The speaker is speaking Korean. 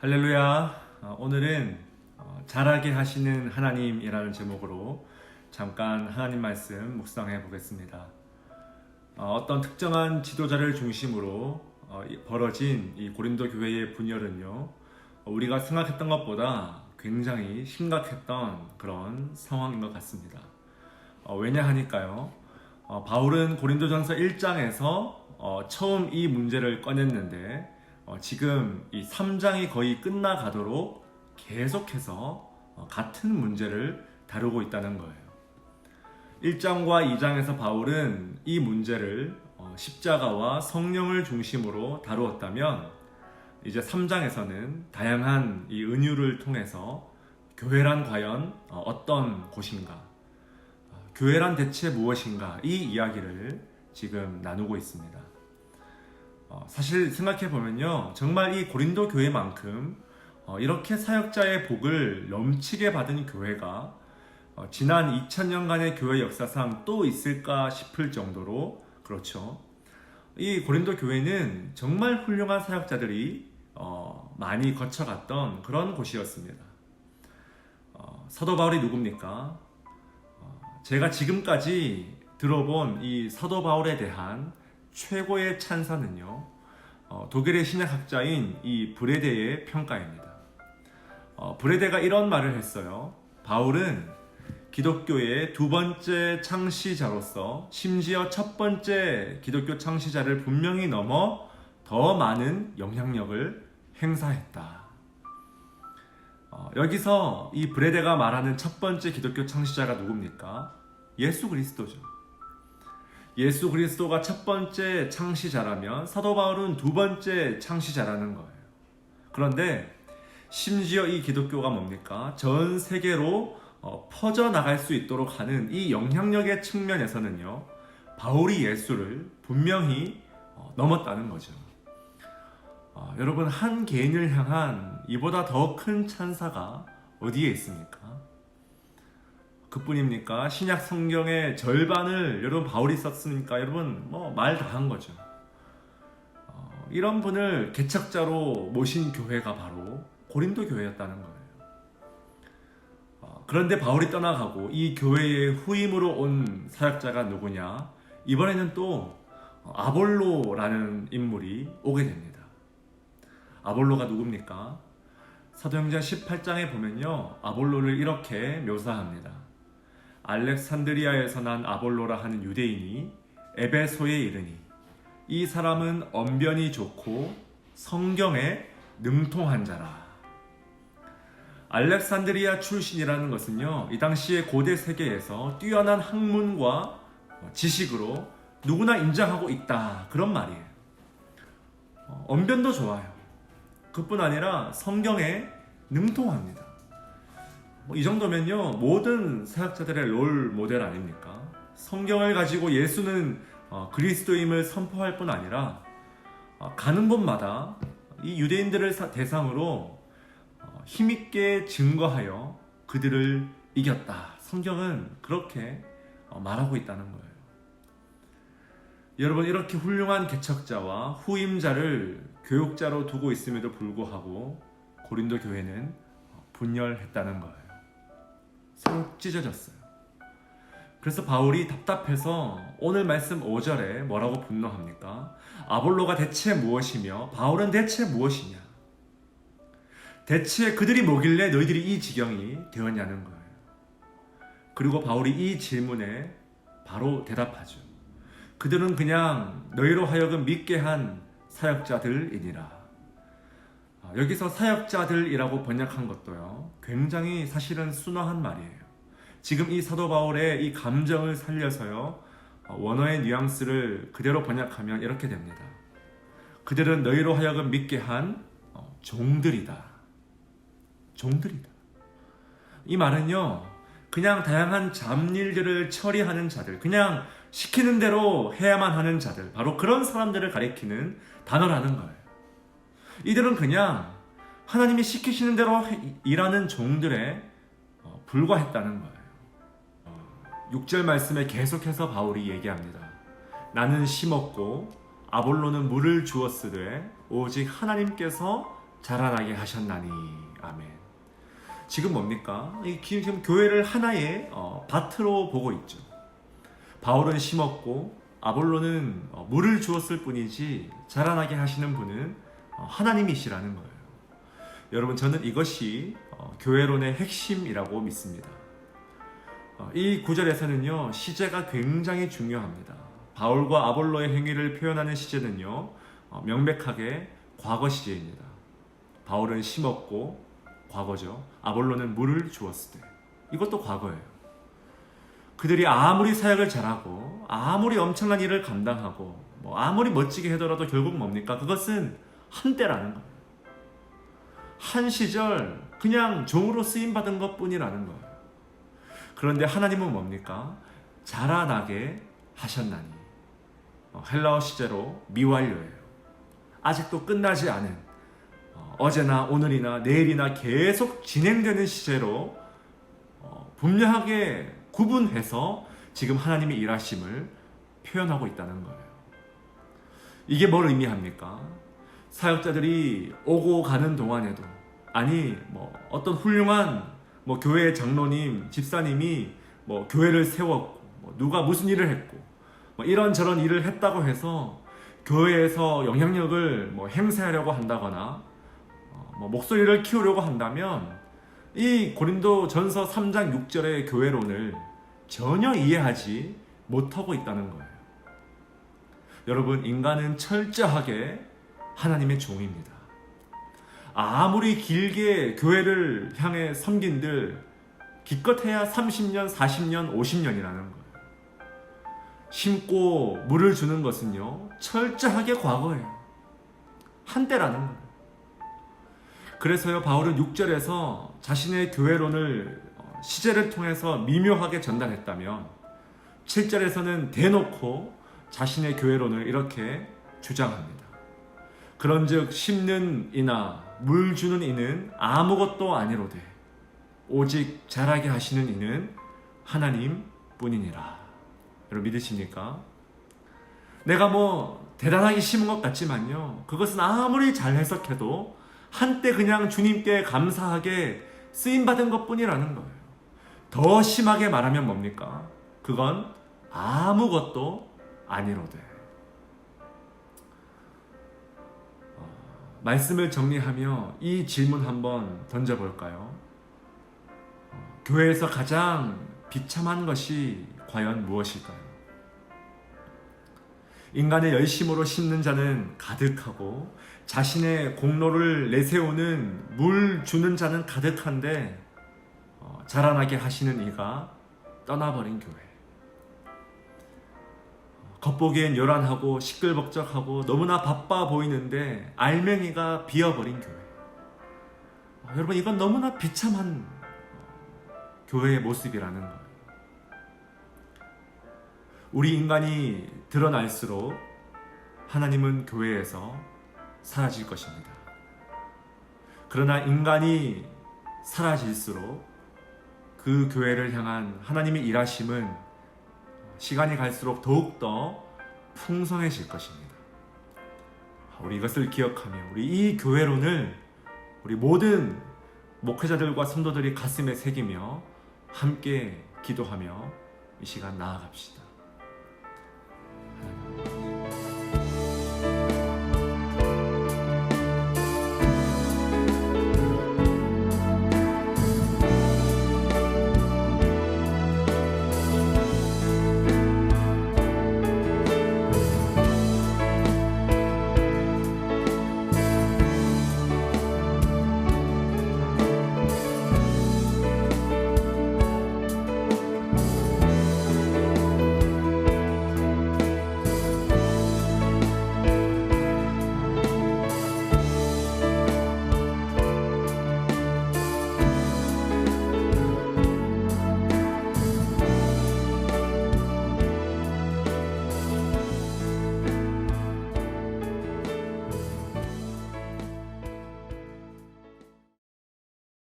할렐루야. 어, 오늘은 어, 잘하게 하시는 하나님이라는 제목으로 잠깐 하나님 말씀 묵상해 보겠습니다. 어, 어떤 특정한 지도자를 중심으로 어, 이- 벌어진 이 고린도 교회의 분열은요, 어, 우리가 생각했던 것보다 굉장히 심각했던 그런 상황인 것 같습니다. 어, 왜냐 하니까요, 어, 바울은 고린도전서 1장에서 어, 처음 이 문제를 꺼냈는데 어, 지금 이 3장이 거의 끝나가도록 계속해서 어, 같은 문제를 다루고 있다는 거예요. 1장과 2장에서 바울은 이 문제를 어, 십자가와 성령을 중심으로 다루었다면 이제 3장에서는 다양한 이 은유를 통해서 교회란 과연 어, 어떤 곳인가, 어, 교회란 대체 무엇인가 이 이야기를 지금 나누고 있습니다. 어, 사실 생각해 보면요, 정말 이 고린도 교회만큼 어, 이렇게 사역자의 복을 넘치게 받은 교회가 어, 지난 2000년간의 교회 역사상 또 있을까 싶을 정도로 그렇죠. 이 고린도 교회는 정말 훌륭한 사역자들이 어, 많이 거쳐갔던 그런 곳이었습니다. 어, 사도 바울이 누굽니까? 어, 제가 지금까지 들어본 이 사도 바울에 대한 최고의 찬사는요, 어, 독일의 신약학자인 이 브레데의 평가입니다. 어, 브레데가 이런 말을 했어요. 바울은 기독교의 두 번째 창시자로서 심지어 첫 번째 기독교 창시자를 분명히 넘어 더 많은 영향력을 행사했다. 어, 여기서 이 브레데가 말하는 첫 번째 기독교 창시자가 누굽니까? 예수 그리스도죠. 예수 그리스도가 첫 번째 창시자라면 사도 바울은 두 번째 창시자라는 거예요. 그런데 심지어 이 기독교가 뭡니까? 전 세계로 어, 퍼져 나갈 수 있도록 하는 이 영향력의 측면에서는요, 바울이 예수를 분명히 어, 넘었다는 거죠. 어, 여러분 한 개인을 향한 이보다 더 큰 찬사가 어디에 있습니까? 그뿐입니까? 신약 성경의 절반을 여러분 바울이 썼으니까 여러분 뭐 말 다 한 거죠. 어, 이런 분을 개척자로 모신 교회가 바로 고린도 교회였다는 거예요. 어, 그런데 바울이 떠나가고 이 교회의 후임으로 온 사역자가 누구냐? 이번에는 또 아볼로라는 인물이 오게 됩니다. 아볼로가 누굽니까? 사도행전 18장에 보면요. 아볼로를 이렇게 묘사합니다. 알렉산드리아에서 난 아볼로라 하는 유대인이 에베소에 이르니 이 사람은 언변이 좋고 성경에 능통한 자라. 알렉산드리아 출신이라는 것은요, 이 당시의 고대 세계에서 뛰어난 학문과 지식으로 누구나 인정하고 있다. 그런 말이에요. 어, 언변도 좋아요. 그뿐 아니라 성경에 능통합니다. 뭐 이 정도면요, 모든 사역자들의 롤 모델 아닙니까? 성경을 가지고 예수는 어, 그리스도임을 선포할 뿐 아니라 어, 가는 곳마다 이 유대인들을 사- 대상으로 어, 힘있게 증거하여 그들을 이겼다. 성경은 그렇게 어, 말하고 있다는 거예요. 여러분 이렇게 훌륭한 개척자와 후임자를 교육자로 두고 있음에도 불구하고 고린도 교회는 어, 분열했다는 거예요. 서로 찢어졌어요. 그래서 바울이 답답해서 오늘 말씀 5절에 뭐라고 분노합니까? 아볼로가 대체 무엇이며 바울은 대체 무엇이냐? 대체 그들이 뭐길래 너희들이 이 지경이 되었냐는 거예요. 그리고 바울이 이 질문에 바로 대답하죠. 그들은 그냥 너희로 하여금 믿게 한 사역자들이니라. 아, 여기서 사역자들이라고 번역한 것도요, 굉장히 사실은 순화한 말이에요. 지금 이 사도 바울의 이 감정을 살려서요, 어, 원어의 뉘앙스를 그대로 번역하면 이렇게 됩니다. 그들은 너희로 하여금 믿게 한 어, 종들이다. 종들이다. 이 말은요, 그냥 다양한 잡일들을 처리하는 자들, 그냥 시키는 대로 해야만 하는 자들, 바로 그런 사람들을 가리키는 단어라는 거예요. 이들은 그냥 하나님이 시키시는 대로 해- 일하는 종들에 어, 불과했다는 거예요. 6절 말씀에 계속해서 바울이 얘기합니다. 나는 심었고 아볼로는 물을 주었으되 오직 하나님께서 자라나게 하셨나니 아멘. 지금 뭡니까? 지금 교회를 하나의 어, 밭으로 보고 있죠. 바울은 심었고 아볼로는 어, 물을 주었을 뿐이지 자라나게 하시는 분은 어, 하나님이시라는 거예요. 여러분 저는 이것이 어, 교회론의 핵심이라고 믿습니다. 어, 이 구절에서는요 시제가 굉장히 중요합니다. 바울과 아볼로의 행위를 표현하는 시제는요 어, 명백하게 과거 시제입니다. 바울은 심었고 과거죠. 아볼로는 물을 주었을 때 이것도 과거예요. 그들이 아무리 사역을 잘하고 아무리 엄청난 일을 감당하고 뭐 아무리 멋지게 하더라도 결국 뭡니까? 그것은 한때라는 거예요. 한 시절 그냥 종으로 쓰임 받은 것 뿐이라는 거예요. 그런데 하나님은 뭡니까? 자라나게 하셨나니 어, 헬라어 시제로 미완료예요. 아직도 끝나지 않은 어, 어제나 오늘이나 내일이나 계속 진행되는 시제로 어, 분명하게 구분해서 지금 하나님의 일하심을 표현하고 있다는 거예요. 이게 뭘 의미합니까? 사역자들이 오고 가는 동안에도 아니 뭐 어떤 훌륭한 뭐 교회 장로님, 집사님이 뭐 교회를 세웠고 뭐 누가 무슨 일을 했고 뭐 이런 저런 일을 했다고 해서 교회에서 영향력을 뭐 행사하려고 한다거나 어, 뭐 목소리를 키우려고 한다면 이 고린도 전서 3장 6절의 교회론을 전혀 이해하지 못하고 있다는 거예요. 여러분, 인간은 철저하게 하나님의 종입니다. 아무리 길게 교회를 향해 섬긴들 기껏해야 30년, 40년, 50년이라는 거예요. 심고 물을 주는 것은요, 철저하게 과거예요. 한때라는 거예요. 그래서요, 바울은 6절에서 자신의 교회론을 어, 시제를 통해서 미묘하게 전달했다면, 7절에서는 대놓고 자신의 교회론을 이렇게 주장합니다. 그런 즉 심는 이나 물 주는 이는 아무것도 아니로되 오직 자라게 하시는 이는 하나님 뿐이니라. 여러분 믿으십니까? 내가 뭐 대단하게 심은 것 같지만요. 그것은 아무리 잘 해석해도 한때 그냥 주님께 감사하게 쓰임 받은 것 뿐이라는 거예요. 더 심하게 말하면 뭡니까? 그건 아무것도 아니로되. 말씀을 정리하며 이 질문 한번 던져볼까요? 어, 교회에서 가장 비참한 것이 과연 무엇일까요? 인간의 열심으로 심는 자는 가득하고 자신의 공로를 내세우는 물 주는 자는 가득한데 어, 자라나게 하시는 이가 떠나버린 교회. 겉보기엔 요란하고 시끌벅적하고 너무나 바빠 보이는데 알맹이가 비어버린 교회. 아, 여러분 이건 너무나 비참한 어, 교회의 모습이라는 거예요. 우리 인간이 드러날수록 하나님은 교회에서 사라질 것입니다. 그러나 인간이 사라질수록 그 교회를 향한 하나님의 일하심은 시간이 갈수록 더욱더 풍성해질 것입니다. 우리 이것을 기억하며 우리 이 교회론을 우리 모든 목회자들과 성도들이 가슴에 새기며 함께 기도하며 이 시간 나아갑시다.